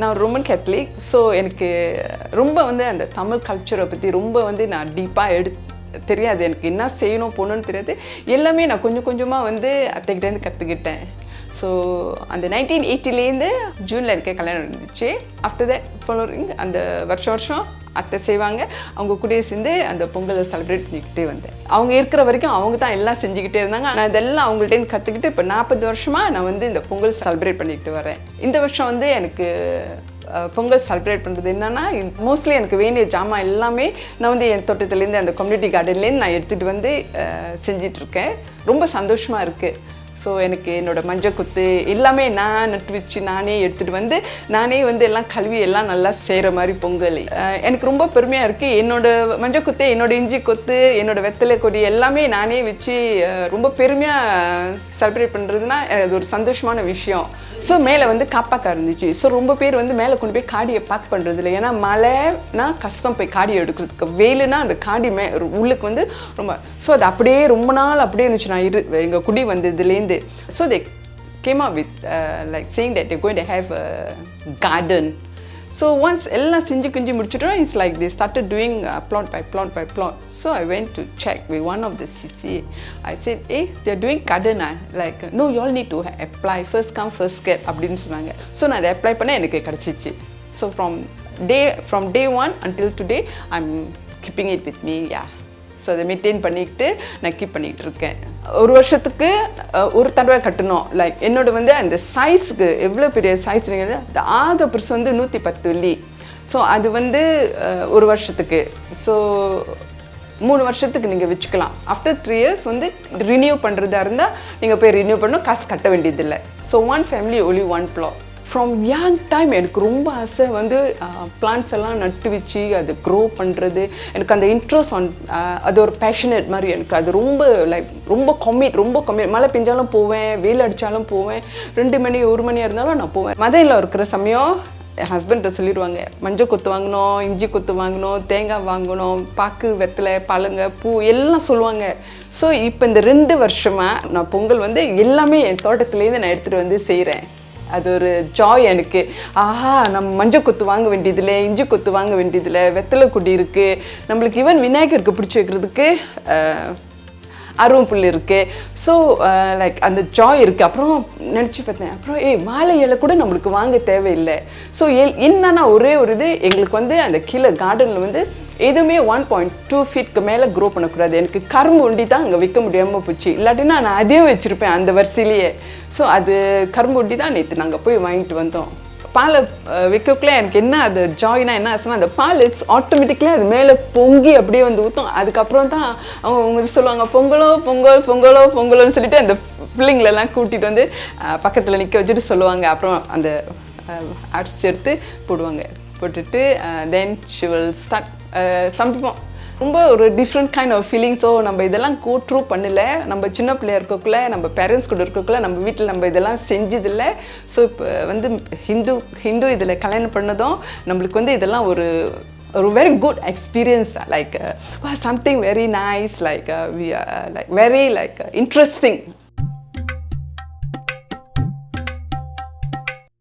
நான் ரொமன் Catholic so எனக்கு ரொம்ப வந்து அந்த தமிழ் கல்ச்சரை பற்றி ரொம்ப வந்து நான் டீப்பாக எடுத்து தெரியாது. எனக்கு என்ன செய்யணும் போகணுன்னு தெரியாது. எல்லாமே நான் கொஞ்சம் கொஞ்சமாக வந்து அத்தைக்கிட்டேருந்து கற்றுக்கிட்டேன் ஸோ அந்த நைன்டீன் எயிட்டிலேருந்து ஜூனில் எனக்கு கல்யாணம் இருந்துச்சு ஆஃப்டர் தட் ஃபாலோரிங் அந்த வருஷம் வருஷம் அத்தை செய்வாங்க. அவங்க கூடயே சேர்ந்து அந்த பொங்கலை செலிப்ரேட் பண்ணிக்கிட்டே வந்தேன். அவங்க இருக்கிற வரைக்கும் அவங்க தான் எல்லாம் செஞ்சுக்கிட்டே இருந்தாங்க. நான் இதெல்லாம் அவங்கள்ட்டேருந்து கற்றுக்கிட்டு இப்போ நாற்பது வருஷமாக நான் வந்து இந்த பொங்கல் செலிப்ரேட் பண்ணிக்கிட்டு வரேன். இந்த வருஷம் வந்து எனக்கு பொங்கல் செலிப்ரேட் பண்ணுறது என்னென்னா மோஸ்ட்லி எனக்கு வேண்டிய ஜாமான் எல்லாமே நான் வந்து என் தோட்டத்துலேருந்து அந்த கம்யூனிட்டி கார்டன்லேருந்து நான் எடுத்துகிட்டு வந்து செஞ்சிட்ருக்கேன் ரொம்ப சந்தோஷமாக இருக்குது ஸோ எனக்கு என்னோடய மஞ்சள் குத்து எல்லாமே நான் நட்டு வச்சு நானே எடுத்துகிட்டு வந்து நானே வந்து எல்லாம் கழுவி எல்லாம் நல்லா செய்கிற மாதிரி பொங்கல். எனக்கு ரொம்ப பெருமையாக இருக்குது என்னோடய மஞ்சள் குத்து என்னோட இஞ்சி கொத்து என்னோட வெத்தலை கொடி எல்லாமே நானே வச்சு ரொம்ப பெருமையாக செலிப்ரேட் பண்ணுறதுனா அது ஒரு சந்தோஷமான விஷயம். ஸோ மேலே வந்து காப்பாக்கா இருந்துச்சு ஸோ ரொம்ப பேர் வந்து மேலே கொண்டு போய் காடியை பேக் பண்ணுறது இல்லை ஏன்னா மழைனா கஷ்டம் போய் காடியை எடுக்கிறதுக்கு. வெயிலுனா அந்த காடி மே உள்ளுக்கு வந்து ரொம்ப ஸோ அது அப்படியே ரொம்ப நாள் அப்படியே இருந்துச்சு. நான் இரு எங்கள் குடி வந்ததுலேருந்து so they came up with like saying that you going to have a garden so once எல்லாம் செஞ்சு கிஞ்சி முடிச்சிட்டோம் it's like the started doing flat by flat by flat so I went to check we one of the CC I said a they're doing கடன் like no you need to apply first come first get அப்படின்னு சொன்னாங்க so நான் அதை apply பண்ண எனக்கு கிடச்சிச்சு so from day from day one until today I'm keeping it with me ya So அதை maintain பண்ணிக்கிட்டு நான் கீப் பண்ணிக்கிட்டு இருக்கேன். ஒரு வருஷத்துக்கு ஒரு தடவை கட்டணும். லைக் என்னோட வந்து அந்த சைஸ்க்கு எவ்வளோ பெரிய சைஸ் நீங்கள் அந்த ஆக பெருசு வந்து நூற்றி பத்து வெள்ளி. ஸோ அது வந்து ஒரு வருஷத்துக்கு. ஸோ மூணு வருஷத்துக்கு நீங்கள் வச்சுக்கலாம். ஆஃப்டர் த்ரீ இயர்ஸ் வந்து ரினியூ பண்ணுறதா இருந்தால் நீங்கள் போய் ரினியூ பண்ணணும். காசு கட்ட வேண்டியதில்லை. So one family only one flat from young time எனக்கு ரொம்ப ஆசை வந்து பிளான்ட்ஸ் எல்லாம் நட்டு வச்சு அது க்ரோ பண்ணுறது எனக்கு அந்த இன்ட்ரெஸ்ட் ஆன் அது ஒரு பேஷனேட் மாதிரி எனக்கு. அது ரொம்ப லைக் ரொம்ப கம்மிட் ரொம்ப கம்மி மழை பெஞ்சாலும் போவேன் வெயில் அடித்தாலும் போவேன். ரெண்டு மணி ஒரு மணியாக இருந்தாலும் நான் போவேன். மதையில் இருக்கிற சமயம் என் ஹஸ்பண்ட்டை சொல்லிடுவாங்க மஞ்சள் கொத்து வாங்கணும் இஞ்சி கொத்து வாங்கணும் தேங்காய் வாங்கணும் பாக்கு வெத்தலை பழங்க பூ எல்லாம் சொல்லுவாங்க. ஸோ இப்போ இந்த ரெண்டு வருஷமாக நான் பொங்கல் வந்து எல்லாமே என் தோட்டத்துலேருந்து நான் எடுத்துகிட்டு வந்து செய்கிறேன் அது ஒரு ஜாய் எனக்கு. ஆஹா நம்ம மஞ்சள் கொத்து வாங்க வேண்டியதில்லை இஞ்சி கொத்து வாங்க வேண்டியதில்லை வெத்தலை கொடி இருக்குது நம்மளுக்கு ஈவன் விநாயகருக்கு பிடிச்சி வைக்கிறதுக்கு அஹ், அருவம்புல் இருக்குது ஸோ லைக் அந்த ஜாய் இருக்குது அப்புறம் நினச்சி பார்த்தேன். அப்புறம் ஏய் வாழை இலை கூட நம்மளுக்கு வாங்க தேவையில்லை. ஸோ என்னன்னா ஒரே ஒரு இது எங்களுக்கு வந்து அந்த கீழே கார்டனில் வந்து எதுவுமே ஒன் பாயிண்ட் டூ ஃபீட்க்கு மேலே க்ரோ பண்ணக்கூடாது. எனக்கு கரும்பு ஒண்டி தான் அங்கே விற்க முடியாமல் போச்சு. இல்லாட்டினா நான் அதையும் வச்சுருப்பேன் அந்த வரிசையிலேயே. ஸோ அது கரும்பு ஒண்டி தான் நேற்று நாங்கள் போய் வாங்கிட்டு வந்தோம். பாலை வைக்கக்குள்ளே எனக்கு என்ன அது ஜாயினா என்ன ஆச்சுன்னா அந்த பால் இட்ஸ் ஆட்டோமேட்டிக்கலி அது மேலே பொங்கி அப்படியே வந்து ஊற்றும் அதுக்கப்புறம் தான் அவங்க அவங்க சொல்லுவாங்க பொங்கலோ பொங்கல் பொங்கலோ பொங்கலோன்னு சொல்லிட்டு அந்த பிள்ளைங்களெல்லாம் கூட்டிகிட்டு வந்து பக்கத்தில் நிற்க வச்சுட்டு சொல்லுவாங்க. அப்புறம் அந்த அரிசி எடுத்து போடுவாங்க. போட்டுட்டு தென் ஷி வில் ஸ்டார்ட் சமைப்போம் ரொம்ப ஒரு டிஃப்ரெண்ட் கைண்ட் ஆஃப் ஃபீலிங்ஸோ நம்ம இதெல்லாம் கோ பண்ணல. நம்ம சின்ன பிள்ளையா இருக்கக்குள்ள நம்ம பேரண்ட்ஸ் கூட இருக்கக்குள்ள நம்ம வீட்டில் நம்ம இதெல்லாம் செஞ்சதில்ல. ஸோ இப்போ வந்து ஹிந்து ஹிந்து இதில் கல்யாணம் பண்ணதும் நம்மளுக்கு வந்து இதெல்லாம் ஒரு ஒரு very good experience like something very nice like we like very like interesting